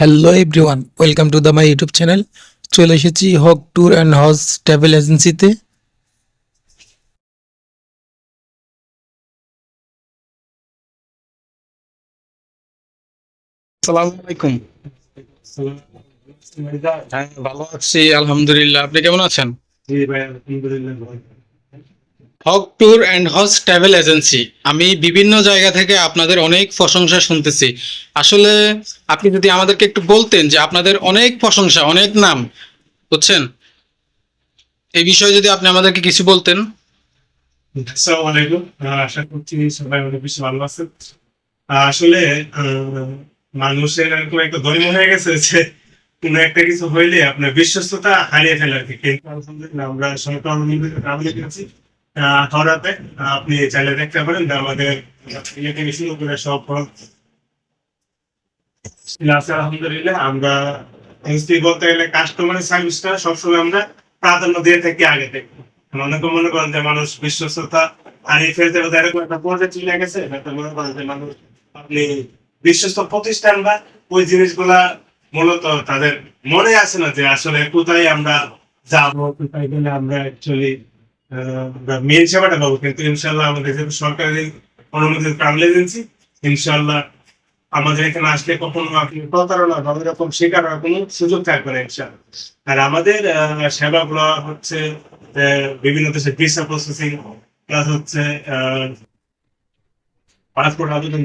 Hello everyone welcome to the my YouTube channel চলে এসেছি Haque tour and Hajj travel এজেন্সিতে আলাইকুম। ভালো আছি আলহামদুলিল্লাহ। আপনি কেমন আছেন? জি ভাই আলহামদুলিল্লাহ ভালো। Haque tour and Hajj travel agency. আমি বিভিন্ন জায়গা থেকে আপনাদের অনেক প্রশংসা শুনতেছি। আসলে আপনি যদি আমাদেরকে একটু বলতেন যে আপনাদের অনেক প্রশংসা, অনেক নাম, বুঝছেন? এই বিষয়ে যদি আপনি আমাদেরকে কিছু বলতেন। আলাইকুম। আশা করছি সবাই অনেক বেশি ভালো আছেন। আসলে মানুষের এরকম একটা ধর্ম হয়ে গেছে যে কোনো একটা কিছু হইলে আপনার বিশ্বস্ততা হারিয়ে ফেলে আর কি। কিন্তু আলহামদুলিল্লাহ আমরা সরকার হরাতে আপনি চাইলে দেখতে পারেন আমাদের ইয়ে সব আলহামদুলিল্লাহ আমরা বলতে গেলে সার্ভিসটা সবসময় আমরা প্রাধান্য দিয়ে থাকি আগে থেকে। অনেকে মনে করেন যে মানুষ বিশ্বস্ততা হারিয়ে ফেলতে পারে এরকম একটা পর্যায়ে চলে গেছে মনে করেন যে মানুষ আপনি বিশ্বস্ত প্রতিষ্ঠান বা ওই জিনিসগুলা মূলত তাদের মনে আসে না যে আসলে কোথায় আমরা যাব, কোথায় গেলে আমরা অ্যাকচুয়ালি মেন সেবাটা পাবো কিন্তু ইনশাল্লাহ আমাদের যেহেতু সরকারি অনুমোদিত ট্রাভেল এজেন্সি ইনশাল্লাহ আমাদের এখানে আসলে কখনো আপনি প্রতারণা বা ওইরকম শিকার হওয়ার কোনো সুযোগ থাকবে না ইনশাল্লাহ আর আমাদের সেবাগুলো হচ্ছে বিভিন্ন দেশের ভিসা প্রসেসিং প্লাস হচ্ছে পাসপোর্ট আবেদন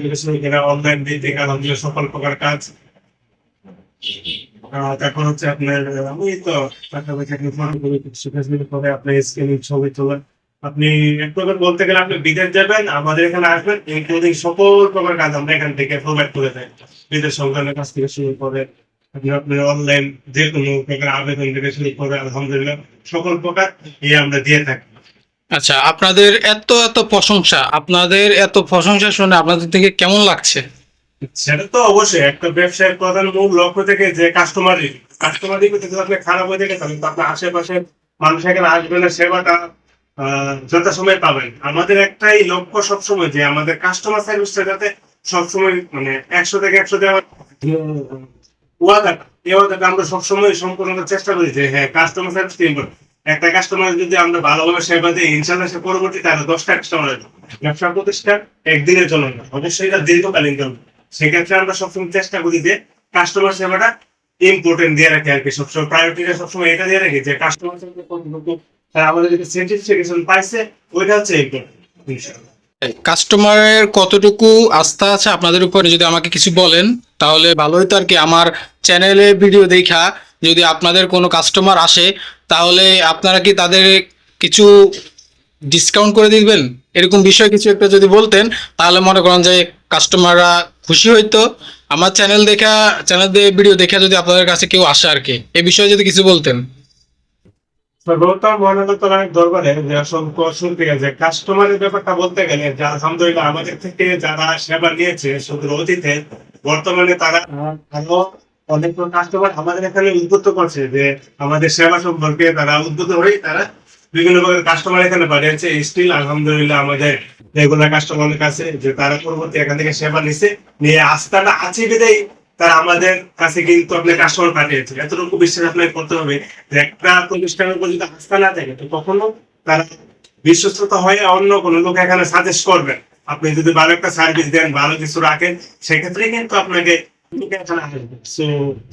অনলাইন দিয়ে আলহামদুলিল্লাহ সকল প্রকার কাজ। তারপর হচ্ছে আপনার, আমি তো টাকা পয়সা ফোন করি কিছু ফেসিলিটি করে আপনি স্ক্রিনিং ছবি তোলেন। আপনি এক প্রকার বলতে গেলে আপনি বিদেশ যাবেন, আমাদের এখানে আসবেন ইনক্লুডিং সকল প্রকার কাজ আমরা এখান থেকে প্রোভাইড করে দেয় বিদেশ সরকারের কাছ থেকে শুরু করে, আপনি আপনার অনলাইন যে কোনো প্রকার আবেদন থেকে শুরু করে, আলহামদুলিল্লাহ, সকল প্রকার ইয়ে আমরা দিয়ে থাকি। আচ্ছা আপনাদের এত এত প্রশংসা, আপনাদের এত প্রশংসা শুনে আপনাদের থেকে কেমন লাগছে? সেটা তো অবশ্যই, একটা ব্যবসায়ের প্রধান মূল লক্ষ্য থেকে যে কাস্টমারই কাস্টমারই যদি আপনি খারাপ হয়ে থাকে তাহলে আপনার আশেপাশে মানুষ এখানে আসবে না, সেবাটা যথাসময়ে পাবেন। আমাদের একটাই লক্ষ্য সবসময় যে আমাদের কাস্টমার সার্ভিসটা যাতে সবসময় মানে একশো থেকে একশো এই ওয়াদাটা আমরা সবসময় সম্পূর্ণ চেষ্টা করি যে হ্যাঁ কাস্টমার সার্ভিস একটা কাস্টমার যদি আমরা ভালোভাবে সেবা দিই ইনশাল্লাহ সে পরবর্তীতে আরও দশটা কাস্টমার ব্যবসা প্রতিষ্ঠান একদিনের জন্য না, অবশ্যই এটা দীর্ঘকালীন জন্য। সেক্ষেত্রে আমরা সবসময় চেষ্টা করি যে কাস্টমার সেবাটা ইম্পর্টেন্ট দিয়ে রাখি আর কি। সবসময় প্রায়োরিটিটা সবসময় এটা দিয়ে রাখি যে কাস্টমার সেবা আমাদের যদি সার্টিফিকেশন পাইছে, ওইটা হচ্ছে কাস্টমারের কতটুকু আস্থা আছে আপনাদের উপরে যদি আমাকে কিছু বলেন, তাহলে ভালো হতো আর কি। আমার চ্যানেলে ভিডিও দেখা, যদি আপনাদের কোনো কাস্টমার আসে, তাহলে আপনারা কি তাদের কিছু ডিসকাউন্ট করে দিবেন? এরকম বিষয় কিছু একটা যদি বলতেন, তাহলে মনে করেন যে কাস্টমাররা খুশি হইতো আমার চ্যানেল দেখা চ্যানেল দিয়ে ভিডিও দেখা যদি আপনাদের কাছে কেউ আসে আর কি। এই বিষয়ে যদি কিছু বলতেন। শুনতে গেছে ব্যাপারটা বলতে গেলে আমাদের থেকে যারা সেবা শুধু অতীতে, বর্তমানে তারা অনেক কাস্টমার আমাদের এখানে উদ্বুদ্ধ করছে যে আমাদের সেবা সম্পর্কে তারা উদ্বুদ্ধ হয়ে তারা বিভিন্ন প্রকার কাস্টমার এখানে পাঠিয়েছে। স্টিল আলহামদুলিল্লাহ, আমাদের রেগুলার কাস্টমারের কাছে যে তারা পরবর্তী এখান থেকে সেবা নিছে, নিয়ে আস্থাটা আছে বিদায় তারা আমাদের কাছে কিন্তু আপনার কাস্টমার পাঠিয়েছে এতটুকু বিশ্বাস আপনাকে করতে হবে যে একটা প্রতিষ্ঠানের উপর যদি আস্থা না থাকে, তো কখনো তারা বিশ্বস্ততা হয়ে অন্য কোনো লোক এখানে সাজেস্ট করবেন আপনি যদি ভালো একটা সার্ভিস দেন, ভালো কিছু রাখেন সেক্ষেত্রে কিন্তু আপনাকে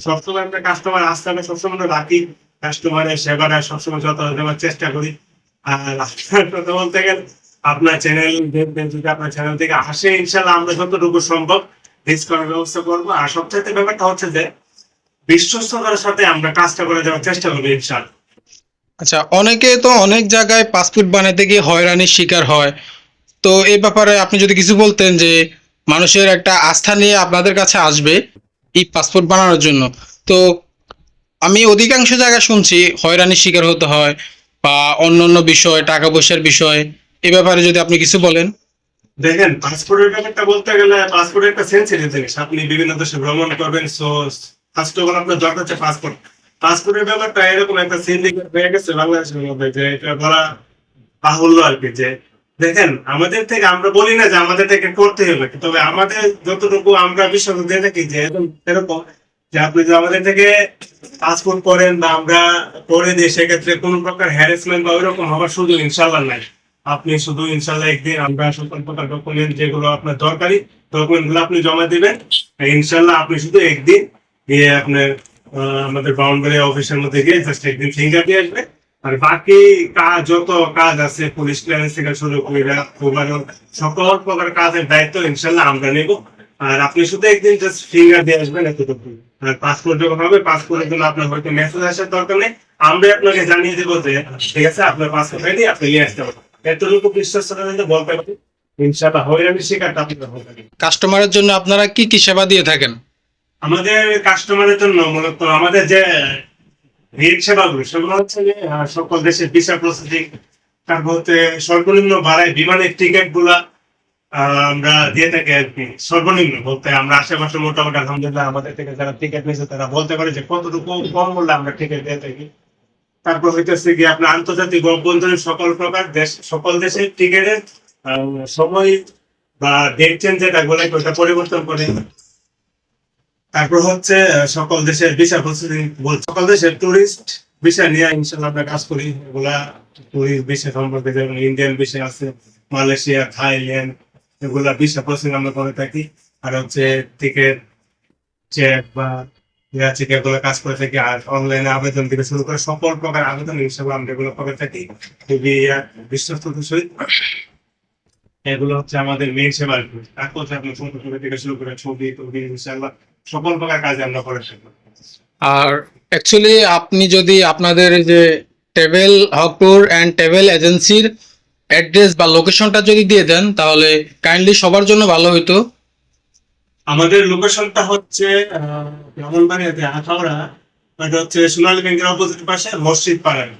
সবসময় আমরা কাস্টমার আস্থাটা সবসময় রাখি। কাস্টমারের সেবাটা সবসময় যত দেওয়ার চেষ্টা করি। আর আপনার কথা বলতে গেলে আপনার চ্যানেল দেখবেন যদি আপনার চ্যানেল থেকে আসে ইনশাল্লাহ আমরা যতটুকু সম্ভব ডিসকাউন্টের ব্যবস্থা করব। আর সবচাইতে ব্যাপারটা হচ্ছে যে, বিশ্বস্ততার সাথে আমরা কাজটা করে দেওয়ার চেষ্টা করব ইনশাল্লাহ আচ্ছা অনেকে তো অনেক জায়গায় পাসপোর্ট বানাতে গিয়ে হয়রানির শিকার হয়। তো এই ব্যাপারে আপনি যদি কিছু বলতেন যে, মানুষের একটা আস্থা নিয়ে আপনাদের কাছে আসবে এই পাসপোর্ট বানানোর জন্য। তো আমি অধিকাংশ জায়গায় শুনছি হয়রানির শিকার হতে হয় বা অন্য অন্য বিষয়, টাকা পয়সার বিষয়, এ ব্যাপারে যদি আপনি কিছু বলেন। দেখেন, পাসপোর্টের ব্যাপারটা বলতে গেলে পাসপোর্ট একটা সেন্সিটিভ জিনিস। আপনি বিভিন্ন দেশে ভ্রমণ করবেন সো ফার্স্ট অফ অল আপনার দরকার হচ্ছে পাসপোর্ট। পাসপোর্টের ব্যাপারটা এরকম একটা সিন্ডিকেট হয়ে গেছে বাংলাদেশের মধ্যে যে এটা বলা বাহুল্য আর কি, যে দেখেন, আমাদের থেকে আমরা বলি না যে আমাদের থেকে করতে হবে, তবে আমাদের যতটুকু আমরা বিশ্বাস দিয়ে থাকি যে এরকম- যে আপনি আমাদের থেকে পাসপোর্ট করেন বা আমরা করে দিই সেক্ষেত্রে প্রকার বা ওইরকম হওয়ার সুযোগ ইনশাল্লাহ নাই। আপনি শুধু ইনশাল্লাহ একদিন আমরা সকল প্রকার ডকুমেন্ট যেগুলো আপনার দরকারি আপনি জমা দিবেন। ইনশাল্লাহ আপনি শুধু একদিন গিয়ে আপনার আমাদের বাউন্ডারি অফিসের মধ্যে গিয়ে জাস্ট একদিন ফিঙ্গার দিয়ে আসবে আর বাকি কাজ, যত কাজ আছে, পুলিশ ক্লিয়ারেন্স থেকে শুরু করে সকল প্রকার কাজের দায়িত্ব ইনশাল্লাহ আমরা নেব। আর আপনি শুধু একদিন জাস্ট ফিঙ্গার দিয়ে আসবেন এতটুকু। আর পাসপোর্ট যখন হবে পাসপোর্টের জন্য আপনার হয়তো মেসেজ আসার দরকার নেই। আমরা আপনাকে জানিয়ে দেবো যে ঠিক আছে আপনার পাসপোর্ট রেডি আপনি নিয়ে আসতে পারেন এতটুকু বিশ্বাসটা যদি বলতে পারি হয়রানির শিকারটা আপনি হবে কাস্টমারের জন্য আপনারা কি কি সেবা দিয়ে থাকেন? আমাদের কাস্টমারের জন্য মূলত আমাদের যে ঋণ সেবাগুলো সেগুলো হচ্ছে যে সকল দেশের ভিসা প্রসেসিং তারপর হচ্ছে সর্বনিম্ন ভাড়ায় বিমানের টিকিটগুলা আমরা দিয়ে থাকি আর সর্বনিম্ন বলতে আমরা আশেপাশে মোটামুটি আলহামদুলিল্লাহ আমাদের থেকে যারা টিকিট নিয়েছে তারা বলতে পারে যে কতটুকু কম মূল্যে আমরা টিকিট দিয়ে থাকি। তারপর হইতেছে কি আপনার আন্তর্জাতিক অভ্যন্তরীণ সকল প্রকার দেশ, সকল দেশের টিকিটের সময় বা ডেট চেঞ্জ যেটা বলে ওটা পরিবর্তন করে। তারপর হচ্ছে সকল দেশের ভিসা প্রসেসিং সকল দেশের টুরিস্ট ভিসা নিয়ে ইনশাল্লাহ আমরা কাজ করি। এগুলা টুরিস্ট ভিসা সম্পর্কে যেমন ইন্ডিয়ান ভিসা আছে মালয়েশিয়া থাইল্যান্ড এগুলা ভিসা প্রসেসিং আমরা করে থাকি। আর হচ্ছে টিকিট চেক বা চেক এগুলো কাজ করে থাকি আর অনলাইনে আবেদন থেকে শুরু করে সকল প্রকার আবেদন ইনশাল্লাহ আমরা এগুলো করে থাকি। খুবই আহ, বিশ্বস্ততার সহিত এগুলো হচ্ছে আমাদের মেন সেবা। তারপর আপনার ফটো থেকে শুরু করে ছবি টবি ইনশাল্লাহ সকল প্রকার কাজ আমরা করে থাকি। আর অ্যাকচুয়ালি আপনি যদি আপনাদের যে ট্রাভেল হকটুর অ্যান্ড ট্রাভেল এজেন্সির অ্যাড্রেস বা লোকেশনটা যদি দিয়ে দেন, তাহলে কাইন্ডলি সবার জন্য ভালো হইতো। আমাদের লোকেশনটা হচ্ছে ব্রাহ্মণবাড়িয়াতে আখাউড়া এটা হচ্ছে সোনালী ব্যাংকের অপোজিট পাশে মসজিদ পাড়ায়।